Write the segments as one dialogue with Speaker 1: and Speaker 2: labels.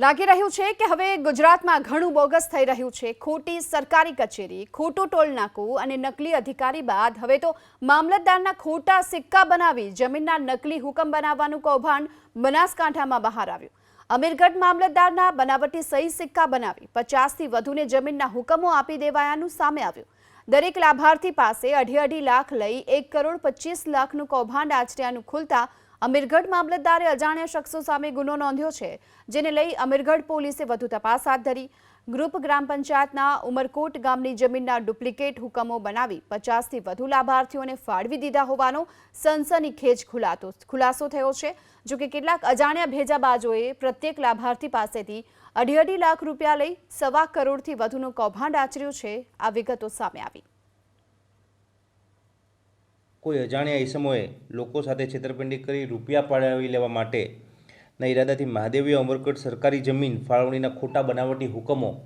Speaker 1: લાગી રહ્યું છે કે હવે ગુજરાતમાં ઘણું બોગસ થઈ રહ્યું છે. ખોટી સરકારી કચેરી, ખોટું ટોલ નાકું અને નકલી અધિકારી બાદ હવે તો મામલતદારના ખોટા સિક્કા બનાવી જમીનના નકલી હુકમ બનાવવાનું કૌભાંડ બનાસકાંઠામાં બહાર આવ્યું. અમીરગઢ મામલતદારના બનાવટી સહી સિક્કા બનાવી પચાસથી વધુને જમીનના હુકમો આપી દેવાયાનું સામે આવ્યું. દરેક લાભાર્થી પાસે અઢી અઢી લાખ લઈ એક કરોડ પચીસ લાખનું કૌભાંડ આચર્યાનું ખુલતા અમીરગઢ મામલતદારે અજાણ્યા શખ્સો સામે ગુનો નોંધ્યો છે, જેને લઈ અમીરગઢ પોલીસે વધુ તપાસ હાથ ધરી. ગ્રુપ ગ્રામ પંચાયતના ઉમરકોટ ગામની જમીનના ડુપ્લિકેટ હુકમો બનાવી પચાસથી વધુ લાભાર્થીઓને ફાળવી દીધા હોવાનો સનસનીખેજ ખુલાતો, ખુલાસો થયો છે. જો કે કેટલાક અજાણ્યા ભેજાબાજોએ પ્રત્યેક લાભાર્થી પાસેથી અઢી અઢી લાખ રૂપિયા લઈ સવા કરોડથી વધુનું કૌભાંડ આચર્યું છે, આ વિગતો સામે આવી.
Speaker 2: કોઈ અજાણ્યા ઈસમોએ લોકો સાથે છેતરપિંડી કરી રૂપિયા પડાવી લેવા માટે ના ઈરાદાથી મહાદેવી અમરકટ સરકારી જમીન ફાળવણીના ખોટા બનાવટી હુકમો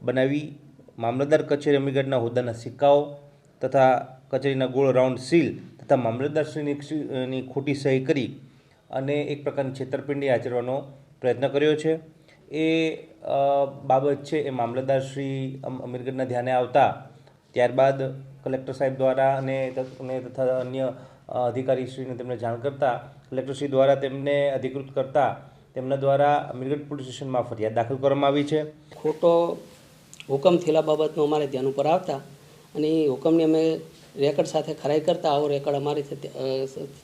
Speaker 2: બનાવી મામલતદાર કચેરી અમીગઢના હોદ્દાના સિક્કાઓ તથા કચેરીના ગોળ રાઉન્ડ સીલ તથા મામલતદારશ્રીની ખોટી સહી કરી અને એક પ્રકારની છેતરપિંડી આચરવાનો પ્રયત્ન કર્યો છે. એ બાબત છે એ મામલતદારશ્રી અમ- અમીરગઢના ધ્યાને આવતા ત્યારબાદ કલેક્ટર સાહેબ દ્વારા અને તથા અન્ય અધિકારીશ્રીને તેમને જાણ કરતાં કલેક્ટરશ્રી દ્વારા તેમને અધિકૃત કરતા તેમના દ્વારા અમીરગઢ પોલીસ સ્ટેશનમાં ફરિયાદ દાખલ કરવામાં આવી છે.
Speaker 3: ખોટો હુકમ થયેલા બાબતનું અમારે ધ્યાન ઉપર આવતા અને એ હુકમની અમે રેકર્ડ સાથે ખરાઈ કરતા આવો રેકર્ડ અમારી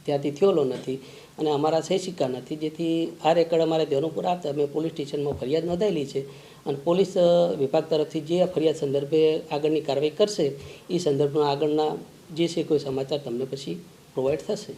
Speaker 3: ત્યાંથી થયેલો નથી અને અમારા સહી સિક્કા નથી. જેથી આ રેકર્ડ અમારે ધ્યાન આપતા અમે પોલીસ સ્ટેશનમાં ફરિયાદ નોંધાયેલી છે અને પોલીસ વિભાગ તરફથી જે ફરિયાદ સંદર્ભે આગળની કાર્યવાહી કરશે, એ સંદર્ભમાં આગળના જે છે કોઈ સમાચાર તમને પછી પ્રોવાઈડ થશે.